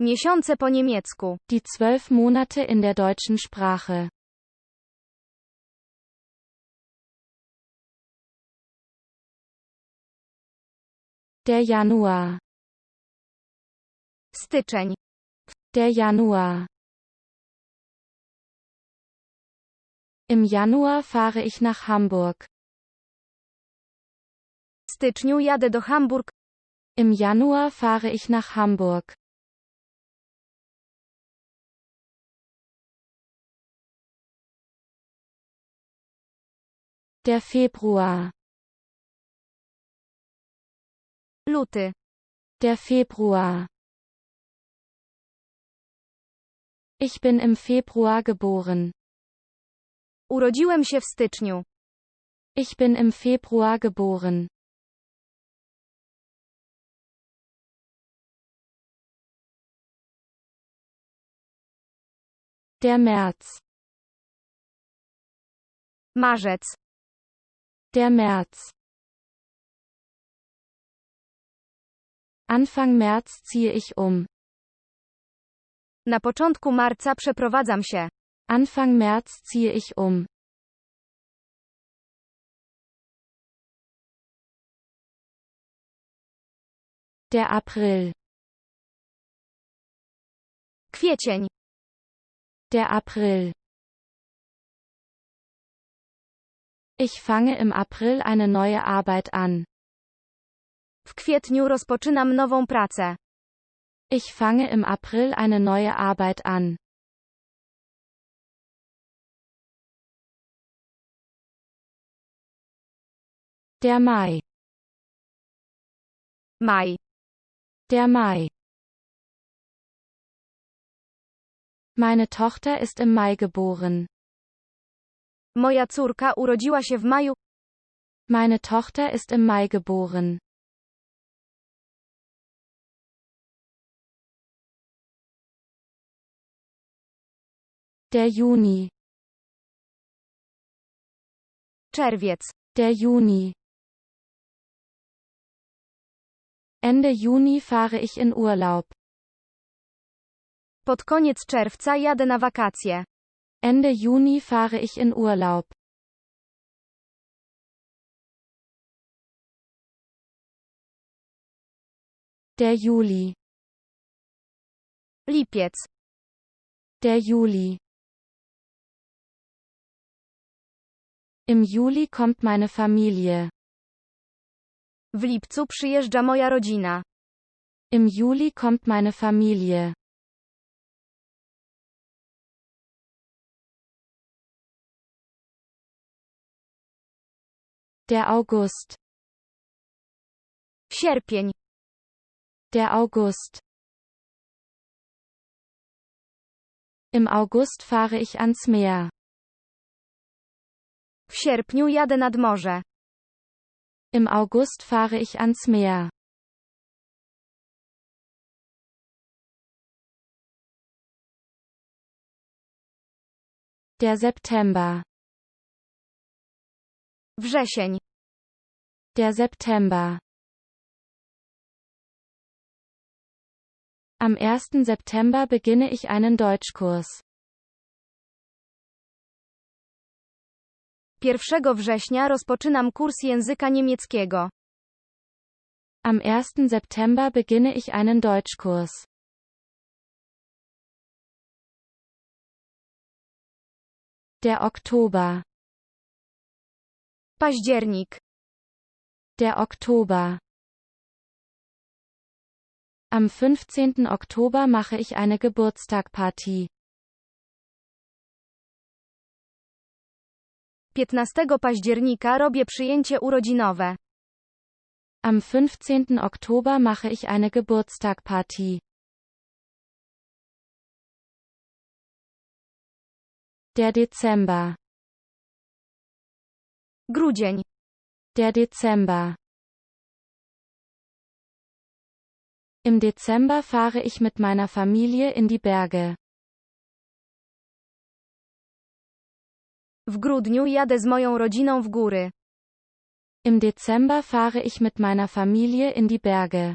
Miesiące po niemiecku. Die zwölf Monate in der deutschen Sprache. Der Januar. Styczeń. Der Januar. Im Januar fahre ich nach Hamburg. W styczniu jadę do Hamburg. Im Januar fahre ich nach Hamburg. Der Februar. Luty. Der Februar. Ich bin im Februar geboren. Urodziłem się w styczniu. Ich bin im Februar geboren. Der März. Marzec. Der März. Anfang März ziehe ich um. Na początku marca przeprowadzam się. Anfang März ziehe ich um. Der April. Kwiecień. Der April. Ich fange im April eine neue Arbeit an. W kwietniu rozpoczynam nową pracę. Ich fange im April eine neue Arbeit an. Der Mai. Maj. Der Mai. Meine Tochter ist im Mai geboren. Moja córka urodziła się w maju. Meine Tochter ist im Mai geboren. Der Juni. Czerwiec. Der Juni. Ende Juni fahre ich in Urlaub. Pod koniec czerwca jadę na wakacje. Ende Juni fahre ich in Urlaub. Der Juli. Lipiec. Der Juli. Im Juli kommt meine Familie. W lipcu przyjeżdża moja rodzina. Im Juli kommt meine Familie. Der August. Sierpień. Der August. Im August fahre ich ans Meer. W sierpniu jadę nad morze. Im August fahre ich ans Meer. Der September. Wrzesień. Der September. Am 1. September beginne ich einen Deutschkurs. 1 września rozpoczynam kurs języka niemieckiego. Am 1. September beginne ich einen Deutschkurs. Der Oktober. Październik. Der Oktober. Am 15. Oktober mache ich eine Geburtstagparty. 15 października robię przyjęcie urodzinowe. Am 15. Oktober mache ich eine Geburtstagparty. Der Dezember. Grudzień. Der Dezember. Im Dezember fahre ich mit meiner Familie in die Berge. W grudniu jadę z moją rodziną w góry. Im Dezember fahre ich mit meiner Familie in die Berge.